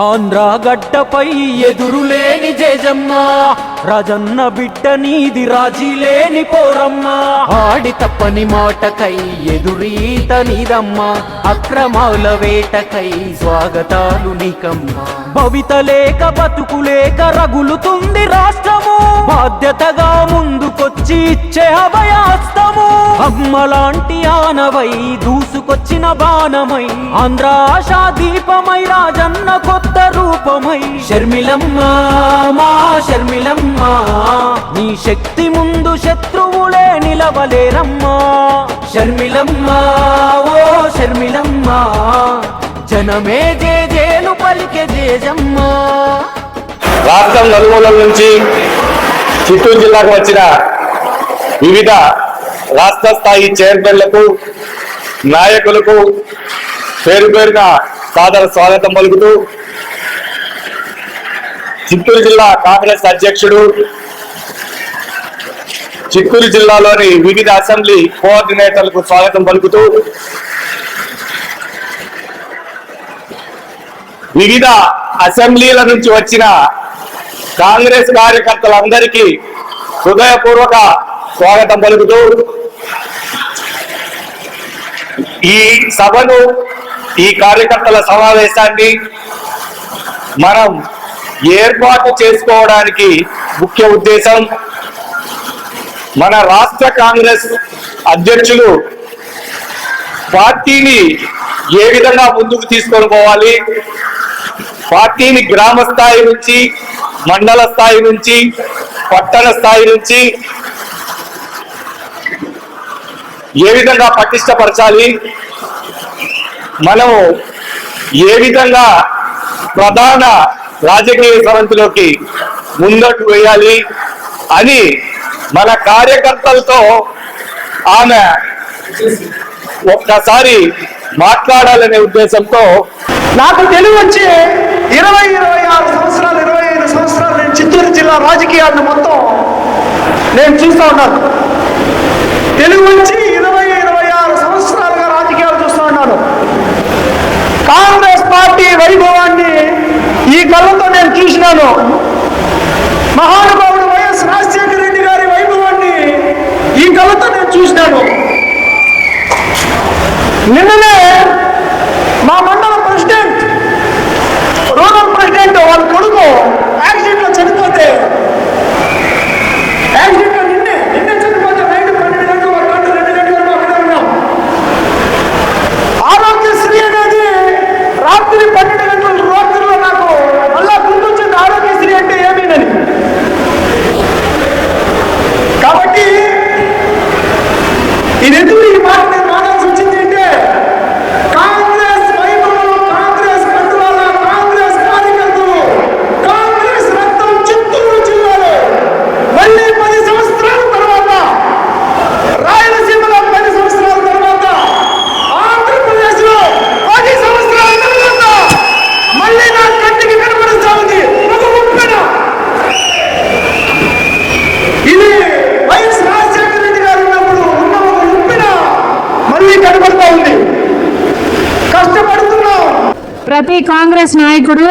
ఆంధ్ర గడ్డపై ఎదురులేని జేజమ్మ రాజన్న బిడ్డ నీది రాజీ లేని పోరమ్మ. ఆడి తప్పని మాటకై ఎదురీత నీదమ్మ అక్రమాల వేటకై స్వాగతాలు నీకమ్మ. భవిత లేక బతుకు లేక రగులుతుంది రాష్ట్రము. బాధ్యతగా ముందుకొచ్చి ఇచ్చే అభయాస్తము. అమ్మలాంటి ఆనవై దూసుకొచ్చిన బాణమై. ఆంధ్ర ఆశా దీపమై రాజన్న కొత్త రూపమై. షర్మిలమ్మ మా షర్మిలమ్మ నీ శక్తి ముందు శత్రువులే నిలవలేరమ్మా. షర్మిలమ్మ ఓ షర్మిలమ్మ జనమే జే జేలు పలికే జేజమ్మా. రాష్ట్రం నలుమూలల నుంచి చిత్తూరు జిల్లాకు వచ్చిన వివిధ రాష్ట్ర స్థాయి చైర్మన్లకు నాయకులకు పేరు పేరుగా సాదర స్వాగతం పలుకుతూ చిత్తూరు జిల్లా కాంగ్రెస్ అధ్యక్షుడు చిత్తూరు జిల్లాలోని వివిధ అసెంబ్లీ కోఆర్డినేటర్లకు స్వాగతం పలుకుతూ వివిధ అసెంబ్లీల నుంచి వచ్చిన కాంగ్రెస్ కార్యకర్తలందరికీ హృదయపూర్వక స్వాగతం పలుకుతూ ఈ సభను ఈ కార్యకర్తల సమావేశాన్ని మనం ఏర్పాటు చేసుకోవడానికి ముఖ్య ఉద్దేశం మన రాష్ట్ర కాంగ్రెస్ అధ్యక్షులు పార్టీని ఏ విధంగా ముందుకు తీసుకొని పోవాలి? పార్టీని గ్రామ స్థాయి నుంచి మండల స్థాయి నుంచి పట్టణ స్థాయి నుంచి ఏ విధంగా పటిష్టపరచాలి? మనము ఏ విధంగా ప్రధాన రాజకీయ సమంతిలోకి ముందట్టు వేయాలి అని మన కార్యకర్తలతో ఆమె ఒక్కసారి మాట్లాడాలనే ఉద్దేశంతో నాకు తెలివి వచ్చి ఇరవై ఇరవై ఆరు సంవత్సరాలు నేను చిత్తూరు జిల్లా రాజకీయాలను మొత్తం నేను చూస్తూ ఉన్నాను. తెలుగు వచ్చి ఇరవై ఇరవై ఆరు సంవత్సరాలుగా రాజకీయాలు చూస్తూ ఉన్నాను. కాంగ్రెస్ పార్టీ వైభవాన్ని ఈ కళ్ళతో నేను చూసినాను. మహానుభావుడు వైఎస్ రాజశేఖర రెడ్డి గారి వైభవాన్ని ఈ కళ్ళతో నేను చూసినాను. నిన్ననే మా మండల ప్రెసిడెంట్ రూరల్ ప్రెసిడెంట్ వాళ్ళ కొడుకు యాక్సిడెంట్లో చనిపోతే యాక్సిడెంట్లో నిన్నే నిన్నే చనిపోతే నైట్ పన్నెండు గంటలు ఒక గంట రెండు గంటల వరకు అక్కడే ఉన్నాం ఆరోగ్యశ్రీ అనేది రాత్రి పన్నెండు గంటల రాత్రిలో నాకు మళ్ళా గుర్తొచ్చింది ఆరోగ్యశ్రీ అంటే ఏమీనని కాబట్టి ఇది ఎందుకు ఈ మాట నేను మాట్లాడాల్సి వచ్చింది అంటే కాంగ్రెస్ వైభవం కాంగ్రెస్ పట్టుదల కాంగ్రెస్ కార్యకర్తలు కాంగ్రెస్ రక్తం చిత్తూరు జిల్లాలో మళ్ళీ పది సంవత్సరాల తర్వాత రాయలసీమలో పది సంవత్సరాల తర్వాత ఆంధ్రప్రదేశ్లో పది సంవత్సరాల తర్వాత మళ్ళీ నా కంటికి కనపడుతా ఉంది ఒక ముప్పెన ఇది వైఎస్ రాజశేఖర రెడ్డి గారు ఉన్నప్పుడు ఉన్న ఒక ఉప్పిన కనబడుతూ ఉంది. కష్టపడుతున్నాం. ప్రతి కాంగ్రెస్ నాయకుడు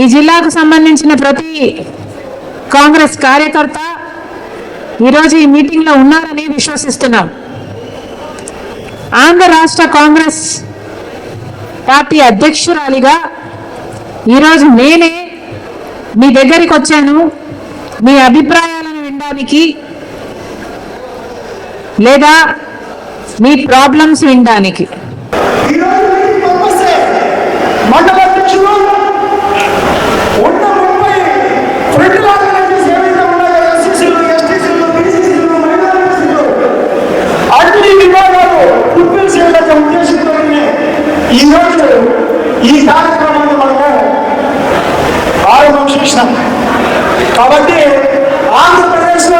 ఈ జిల్లాకు సంబంధించిన ప్రతి కాంగ్రెస్ కార్యకర్త ఈరోజు ఈ మీటింగ్లో ఉన్నారని విశ్వసిస్తున్నాం. ఆంధ్ర రాష్ట్ర కాంగ్రెస్ పార్టీ అధ్యక్షురాలిగా ఈరోజు నేనే మీ దగ్గరికి వచ్చాను. మీ అభిప్రాయాలను వినడానికి లేదా మీ ప్రాబ్లమ్స్ వినడానికి. ఈరోజు మీటింగ్ పంపిస్తే ఈ కార్యక్రమాన్ని మనము ఆరంభం చేసినాం. కాబట్టి ఆంధ్రప్రదేశ్లో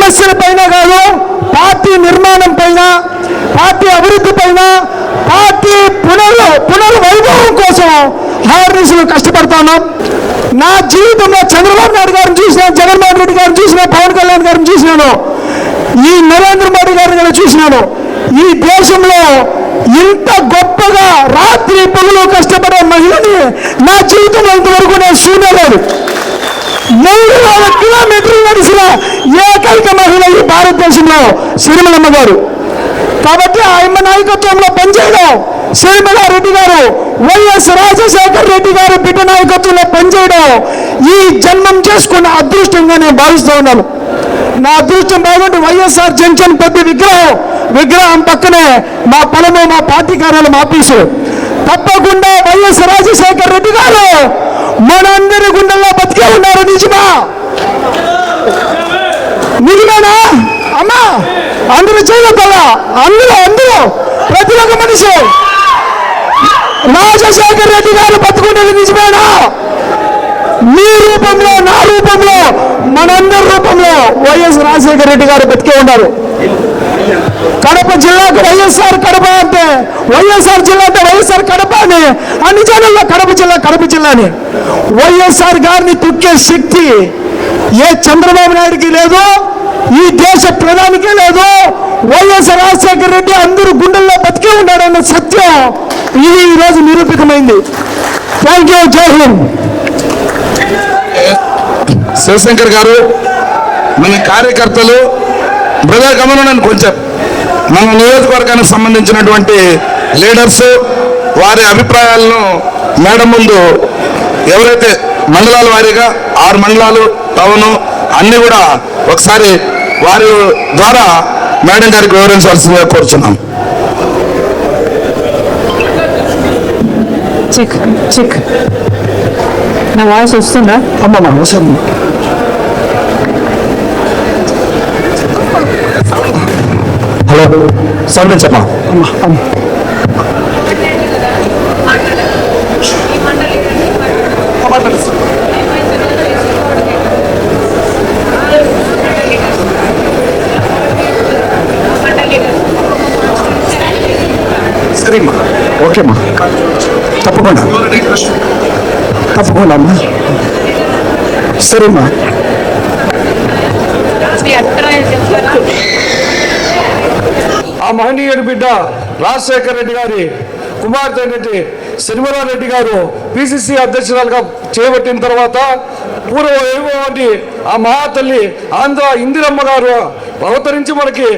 సమస్యల పైన కాదు పార్టీ నిర్మాణం పైన పార్టీ అభివృద్ధి పైన పార్టీ పునర్ పునర్వైభవం కోసం హార్నిసులు కష్టపడుతున్నాం నా జీవితంలో చంద్రబాబు నాయుడు గారిని చూసిన జగన్మోహన్ రెడ్డి గారిని చూసిన పవన్ కళ్యాణ్ గారిని చూసినాను. ఈ నరేంద్ర మోడీ గారిని కూడా చూసినాను. ఈ దేశంలో ఇంత గొప్పగా రాత్రి పగులు కష్టపడే మహిళని నా జీవితంలో ఇంతవరకు నేను చూడలేదు. మూడు వేల కిలోమీటర్లు నడిచిన ఏకైక మహిళ ఈ భారతదేశంలో సిరిమలమ్మ గారు. కాబట్టి ఆయమ్మ నాయకత్వంలో పనిచేయడం సిరిమల రెడ్డి గారు వైఎస్ రాజశేఖర్ రెడ్డి గారు బిడ్డ నాయకత్వంలో పనిచేయడం ఈ జన్మం చేసుకున్న అదృష్టంగా నేను భావిస్తూ ఉన్నాను. నా అదృష్టం బాగుంటే వైఎస్ఆర్ జంక్షన్ పెద్ద విగ్రహం. విగ్రహం పక్కనే మా పొలము మా పార్టీ కార్యాలయం ఆఫీసు. తప్పకుండా వైఎస్ రాజశేఖర్ రెడ్డి గారు మనందరి గుండెల్లో బతికే ఉన్నారు నిజమా? నిజమేనా? అమ్మా అందరూ చేయగలరా అందరూ అందరూ ప్రతి ఒక్క మనిషి. రాజశేఖర్ రెడ్డి గారు బతుకుండేది నిజమేనా? మీ రూపంలో నా రూపంలో మనందరి రూపంలో వైఎస్ రాజశేఖర రెడ్డి గారు బతికే ఉన్నారు. కడప జిల్లాకు వైఎస్ఆర్ కడప అంటే వైఎస్ఆర్ జిల్లా అంటే వైఎస్ఆర్ కడప అని. అన్ని జిల్లాల్లో కడప జిల్లా కడప జిల్లాని వైఎస్ఆర్ గారిని తొక్కే శక్తి ఏ చంద్రబాబు నాయుడికి లేదు ఈ దేశ ప్రధానికే లేదు. వైఎస్ రాజశేఖర రెడ్డి అందరూ గుండెల్లో బతికే ఉన్నాడన్న సత్యం ఇది ఈరోజు నిరూపితమైంది. థ్యాంక్ యూ జై హింద్ శివశంకర్ గారు మన కార్యకర్తలు బ్రదర్ గమనండి కొంచెం మన నియోజకవర్గానికి సంబంధించినటువంటి లీడర్స్ వారి అభిప్రాయాలను మేడం ముందు ఎవరైతే మండలాల వారీగా ఆరు మండలాలు టౌన్ అన్ని కూడా ఒకసారి వారి ద్వారా మేడం గారికి వివరించాల్సిందిగా కోరుచున్నాం. చెక్ చెక్ నా వాయిస్ వస్తుందా? అమ్మమ్మ అవసరం హలో సౌండ్ చెప్పా సరేమ్మా ఓకేమ్మా. తప్పకుండా. తప్పకుండా అమ్మా. సరేమ్మా. ఆ మహనీయుడి బిడ్డ రాజశేఖర్ రెడ్డి గారి కుమార్తె రెడ్డి రెడ్డి గారు పిసిసి అధ్యక్షురాలుగా చేపట్టిన తర్వాత పూర్వ వైభవంటి ఆ మహాతల్లి ఆంధ్ర ఇందిరమ్మ గారు అవతరించి మనకి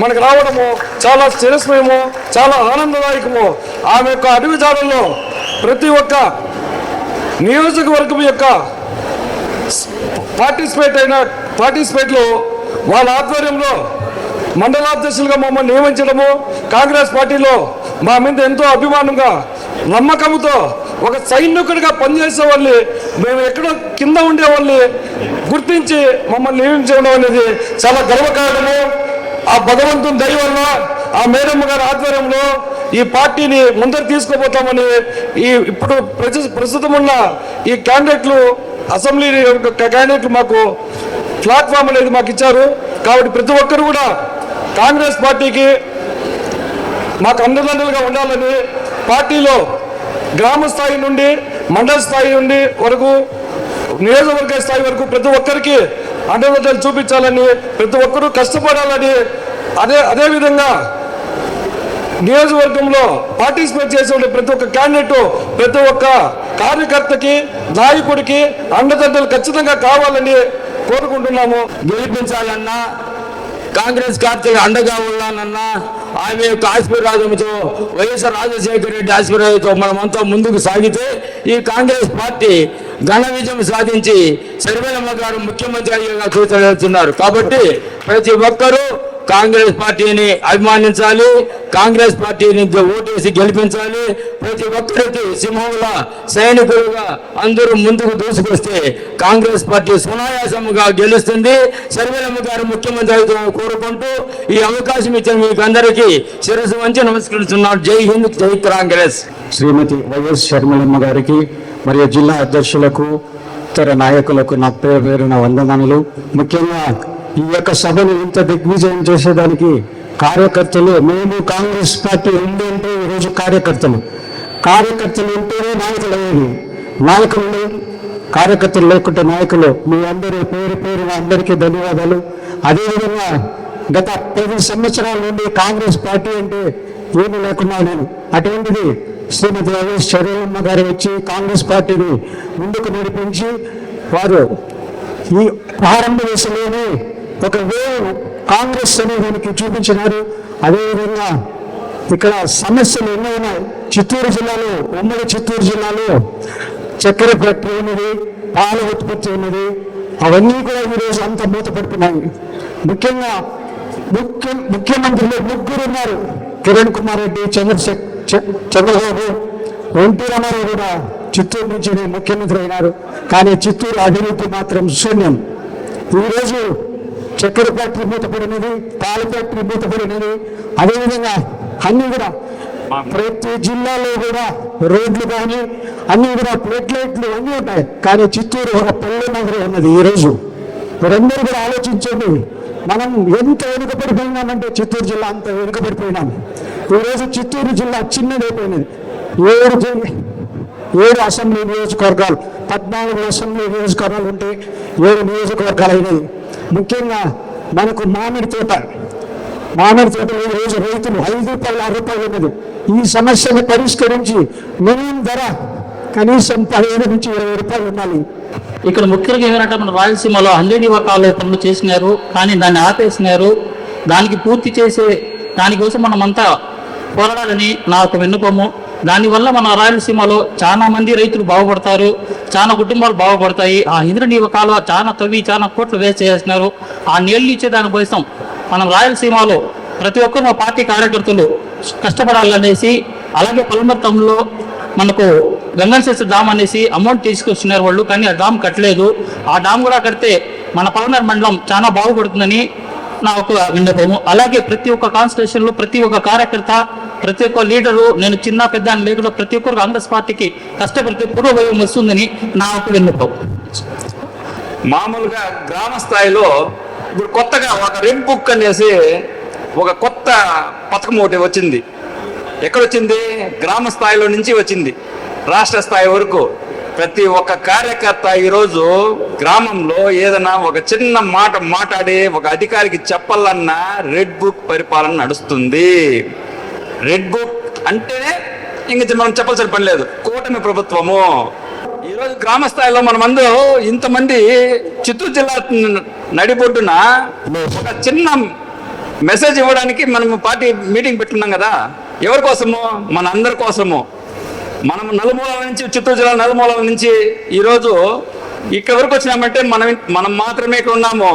మనకు రావడము చాలా శిరస్మయము చాలా ఆనందదాయకము ఆమె యొక్క అడవి జాడల్లో ప్రతి ఒక్క నియోజకవర్గం యొక్క పార్టిసిపేట్ అయిన పార్టిసిపేట్లో వాళ్ళ ఆధ్వర్యంలో మండలాధ్యక్షులుగా మమ్మల్ని నియమించడము కాంగ్రెస్ పార్టీలో మా మీద ఎంతో అభిమానంగా నమ్మకంతో ఒక సైనికుడిగా పనిచేసే వాళ్ళని మేము ఎక్కడో కింద ఉండే వాళ్ళని గుర్తించి మమ్మల్ని నియమించడం అనేది చాలా గర్వకారణము. ఆ భగవంతుని దయ వల్ల ఆ మేడమ్మ గారి ఆధ్వర్యంలో ఈ పార్టీని ముందరు తీసుకుపోతామని ఈ ఇప్పుడు ప్రస్తుతం ఉన్న ఈ క్యాండిడేట్లు అసెంబ్లీ క్యాండిడేట్లు మాకు ప్లాట్ఫామ్ అనేది మాకు ఇచ్చారు. కాబట్టి ప్రతి ఒక్కరు కూడా కాంగ్రెస్ పార్టీకి మాకు అండదండలుగా ఉండాలని పార్టీలో గ్రామ స్థాయి నుండి మండల స్థాయి నుండి వరకు నియోజకవర్గ స్థాయి వరకు ప్రతి ఒక్కరికి అండదండలు చూపించాలని ప్రతి ఒక్కరూ కష్టపడాలని అదే అదే విధంగా నియోజకవర్గంలో పార్టిసిపేట్ చేసే ప్రతి ఒక్క క్యాండిడేట్ ప్రతి ఒక్క కార్యకర్తకి నాయకుడికి అండదండలు ఖచ్చితంగా కావాలని కోరుకుంటున్నాము. గెలిపించాలన్నా కాంగ్రెస్ కార్తీక అండగా ఉన్నానన్న ఆమె యొక్క ఆశీర్వాదంతో వైఎస్ఆర్ రాజశేఖర రెడ్డి ఆశీర్వాదంతో మనమంతా ముందుకు సాగితే ఈ కాంగ్రెస్ పార్టీ ఘన విజయం సాధించి శర్మిలమ్మ గారు ముఖ్యమంత్రి అయ్యేగా చూస్తున్నారు కాబట్టి ప్రతి ఒక్కరూ కాంగ్రెస్ పార్టీని అభిమానించాలి కాంగ్రెస్ పార్టీని ఓటేసి గెలిపించాలి. ప్రతి ఒక్కరికి సింహంలా సైనికులుగా అందరూ ముందుకు దూసుకొస్తే కాంగ్రెస్ పార్టీ సునాయాసముగా గెలుస్తుంది. సర్వేలమ్మ గారు ముఖ్యమంత్రి అవుతామని కోరుకుంటూ ఈ అవకాశం ఇచ్చిన మీకు అందరికీ శిరస్సు వంచి నమస్కరిస్తున్నాను. జై హింద్ జై కాంగ్రెస్. శ్రీమతి వైఎస్ షర్మిలమ్మ గారికి మరియు జిల్లా అధ్యక్షులకు ఇతర నాయకులకు నా పేరు పేరున వందనములు ముఖ్యంగా ఈ యొక్క సభను ఇంత దిగ్విజయం చేసేదానికి కార్యకర్తలు మేము కాంగ్రెస్ పార్టీ ఉంది అంటే ఈరోజు కార్యకర్తలు. కార్యకర్తలు ఉంటేనే నాయకులు అయ్యేవి. నాయకులు కార్యకర్తలు లేకుంటే నాయకులు. మీ అందరి పేరు పేరున అందరికీ ధన్యవాదాలు. అదేవిధంగా గత పది సంవత్సరాల నుండి కాంగ్రెస్ పార్టీ అంటే ఏమీ లేకున్నా నేను అటువంటిది శ్రీమతి రమేష్ చర్యలమ్మ గారు వచ్చి కాంగ్రెస్ పార్టీని ముందుకు నడిపించి వారు ఈ ప్రారంభ దశలోనే ఒక వేవ్ కాంగ్రెస్ అనే చూపించినారు అదేవిధంగా ఇక్కడ సమస్యలు ఎన్నో ఉన్నాయి చిత్తూరు జిల్లాలో ఉమ్మడి చిత్తూరు జిల్లాలో చక్కెర ఫ్యాక్టరీ ఉన్నది పాల ఉత్పత్తి ఉన్నది అవన్నీ కూడా ఈరోజు అంత మూతపడుతున్నాయి. ముఖ్యంగా ముఖ్య ముఖ్యమంత్రులు ముగ్గురు ఉన్నారు. కిరణ్ కుమార్ రెడ్డి చంద్రశేఖర్ చ- చంద్రబాబు ఎన్టీ రామారావు కూడా చిత్తూరు నుంచి ముఖ్యమంత్రి అయినారు. కానీ చిత్తూరు అభివృద్ధి మాత్రం శూన్యం. ఈరోజు చక్కెర ఫ్యాక్టరీ మూతపడినది పాల ఫ్యాక్టరీ మూతపడినది. అదేవిధంగా అన్ని కూడా ప్రతి జిల్లాలో కూడా రోడ్లు కానీ అన్ని కూడా ప్లేట్ లైట్లు అన్నీ ఉంటాయి. కానీ చిత్తూరు ఒక పల్లె నగరం ఉన్నది ఈరోజు. మీరందరూ కూడా ఆలోచించండి. మనం ఎంత వెనుకబడిపోయినామంటే చిత్తూరు జిల్లా అంత వెనుకబడిపోయినాం. ఈరోజు చిత్తూరు జిల్లా చిన్నదైపోయినది ఏడు ఏడు అసెంబ్లీ నియోజకవర్గాలు పద్నాలుగు అసెంబ్లీ నియోజకవర్గాలు ఉంటే ఏడు నియోజకవర్గాలు అయినాయి. ముఖ్యంగా మనకు మామిడి తోట. మామిడి తోటలో ఈ రోజు రైతులు ఐదు రూపాయలు ఆరు రూపాయలు ఉన్నది. ఈ సమస్యను పరిష్కరించి మినిమం ధర కనీసం పదిహేను నుంచి ఇరవై రూపాయలు ఉండాలి. ఇక్కడ ముఖ్యంగా ఏమంటే మన రాయలసీమలో హండ్రెడ్ యువకాలు పనులు చేసినారు కానీ దాన్ని ఆపేసినారు. దానికి పూర్తి చేసే దానికోసం మనమంతా పోరాడాలని నా ఒక విన్నపము. దానివల్ల మన రాయలసీమలో చాలా మంది రైతులు బాగుపడతారు చాలా కుటుంబాలు బాగుపడతాయి. ఆ ఇంద్రనీవ కాలువ చాలా తవ్వి చాలా కోట్లు వేస్ట్ చేస్తున్నారు. ఆ నీళ్ళు ఇచ్చే దానికోసం మనం రాయలసీమలో ప్రతి ఒక్కరు మా పార్టీ కార్యకర్తలు కష్టపడాలనేసి అలాగే పలమర్తంలో మనకు గంగన్సేస డామ్ అనేసి అమౌంట్ తీసుకొస్తున్నారు వాళ్ళు కానీ ఆ డామ్ కట్టలేదు. ఆ డామ్ కూడా కడితే మన పలమర్ మండలం చాలా బాగుపడుతుందని నా ఒక విన్నపము. అలాగే ప్రతి ఒక్క కాన్స్టిట్యూషన్లో ప్రతి ఒక్క కార్యకర్త ప్రతి ఒక్క లీడరు నేను చిన్న పెద్ద అని లేకుండా ప్రతి ఒక్కరు కాంగ్రెస్ పార్టీకి కష్టపడితే పూర్వభయం వస్తుందని నా ఒక విన్నపం. మామూలుగా గ్రామ స్థాయిలో ఇప్పుడు కొత్తగా ఒక రెడ్ బుక్ అనేసి ఒక కొత్త పథకం ఒకటి వచ్చింది. ఎక్కడొచ్చింది? గ్రామ స్థాయిలో నుంచి వచ్చింది. రాష్ట్ర స్థాయి వరకు. ప్రతి ఒక్క కార్యకర్త ఈరోజు గ్రామంలో ఏదైనా ఒక చిన్న మాట మాట్లాడి ఒక అధికారికి చెప్పాలన్నా రెడ్ బుక్ పరిపాలన నడుస్తుంది. రెడ్ బుక్ అంటేనే ఇంక మనం చెప్పాల్సిన పని లేదు. కూటమి ప్రభుత్వము. ఈరోజు గ్రామ స్థాయిలో మనమందరూ ఇంతమంది చిత్తూరు జిల్లా నడిబొడ్డున ఒక చిన్న మెసేజ్ ఇవ్వడానికి మనం పార్టీ మీటింగ్ పెట్టుకున్నాం కదా. ఎవరి కోసము? మన అందరి కోసము. మనం నలుమూలల నుంచి చిత్తూరు జిల్లా నలుమూలల నుంచి ఈరోజు ఇక్కడ వరకు వచ్చినామంటే మనం మనం మాత్రమే ఇక్కడ ఉన్నాము.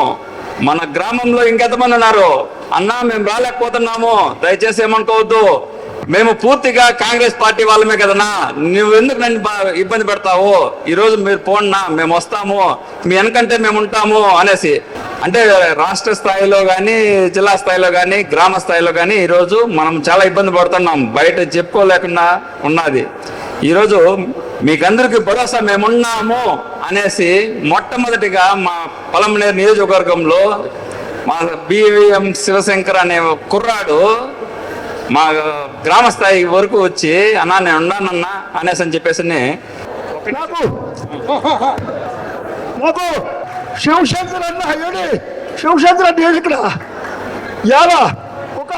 మన గ్రామంలో ఇంకెంతమంది ఉన్నారు? అన్నా మేము రాలేకపోతున్నాము. దయచేసి ఏమనుకోవద్దు. మేము పూర్తిగా కాంగ్రెస్ పార్టీ వాళ్ళమే కదన్నా. నువ్వు ఎందుకు నన్ను బా- ఇబ్బంది పెడతావు? ఈరోజు మీరు పోండినా మేము వస్తాము. మీ వెనకంటే మేము ఉంటాము అనేసి. అంటే రాష్ట్ర స్థాయిలో కానీ జిల్లా స్థాయిలో కానీ గ్రామ స్థాయిలో కానీ ఈరోజు మనం చాలా ఇబ్బంది పడుతున్నాం. బయట చెప్పుకోలేకుండా ఉన్నది. ఈరోజు మీకందరికీ భరోసా మేమున్నాము అనేసి మొట్టమొదటిగా మా పొలంనేరు నియోజకవర్గంలో మా బివిఎం శివశంకర్ అనే కుర్రాడు మా గ్రామ స్థాయి వరకు వచ్చి అన్నా నేను ఉన్నానన్నా అనేసి అని చెప్పేసి నాకు శివశంకర్ అన్న ఏడి? శివశంకర్ అన్న ఏడు ఇక్కడ? ఎలా ఒక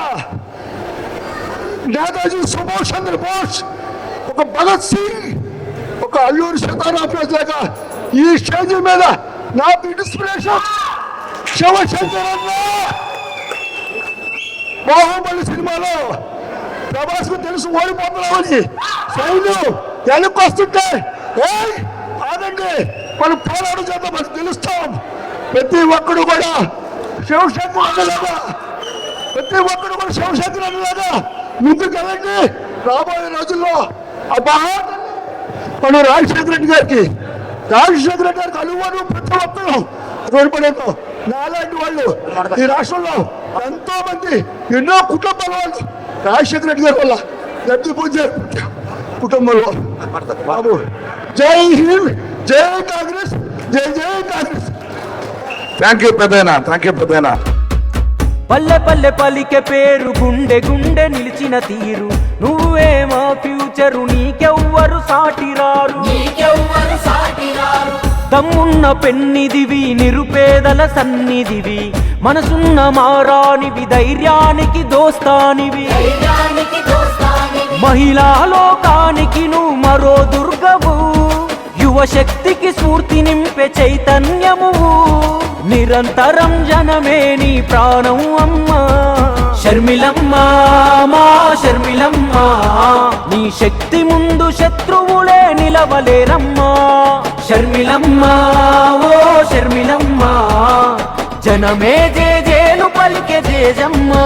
నేతాజీ సుభాష్ చంద్ర బోస్ ఒక భగత్ సింగ్ ఒక అల్లూరి సీతారాం లాగా ఈ స్టేజ్ మీద నా ఇన్స్పిరేషన్ శివశంకర్ అన్న బాహుబలి సినిమాలో ప్రభాస్కు తెలుసు ఓడిపోతున్నామని. సైన్యం వెనక్కి వస్తుంటే ఏ ఆగండి మనం పోరాడు చేద్దాం మనం తెలుస్తాం ప్రతి ఒక్కడు కూడా శివశంకర్ అన్నలాగా ప్రతి ఒక్కడు కూడా శివశంకర్ అన్నలాగా ముందుకు వెళ్ళండి. రాబోయే రోజుల్లో ఆ మన రాజశేఖర రెడ్డి గారికి రాజశేఖర రెడ్డి గారికి అనువాడు ప్రతి ఒక్కరు తోడ్పడేతో. నాలాంటి వాళ్ళు ఈ రాష్ట్రంలో ఎంతో మంది ఎన్నో కుటుంబాల వాళ్ళు రాజశేఖర రెడ్డి గారి వల్ల లబ్ధి పొందారు కుటుంబంలో. బాబు జై హింద్ జై కాంగ్రెస్ జై జై కాంగ్రెస్. థ్యాంక్ యూ పెద్దయినా థ్యాంక్ యూ పెద్దయినా. పల్లె పల్లె పలికే పేరు గుండె గుండె నిలిచిన తీరు. నువ్వే మా ఫ్యూచరు నీకెవ్వరు సాటిరారు దమ్మున్న పెన్నిదివి నిరుపేదల సన్నిధివి మనసున్న మారానివి ధైర్యానికి దోస్తానివి. మహిళా లోకానికి నువ్వు మరో దుర్గవు. యువశక్తికి స్ఫూర్తి నింపే చైతన్యము. నిరంతరం జనమే నీ ప్రాణం అమ్మా. షర్మిలమ్మ మా నీ శక్తి ముందు శత్రువులే నిలవలేరమ్మా. షర్మిలమ్మ ఓ షర్మిలమ్మ జనమే జే జేలు పలికే జేజమ్మా.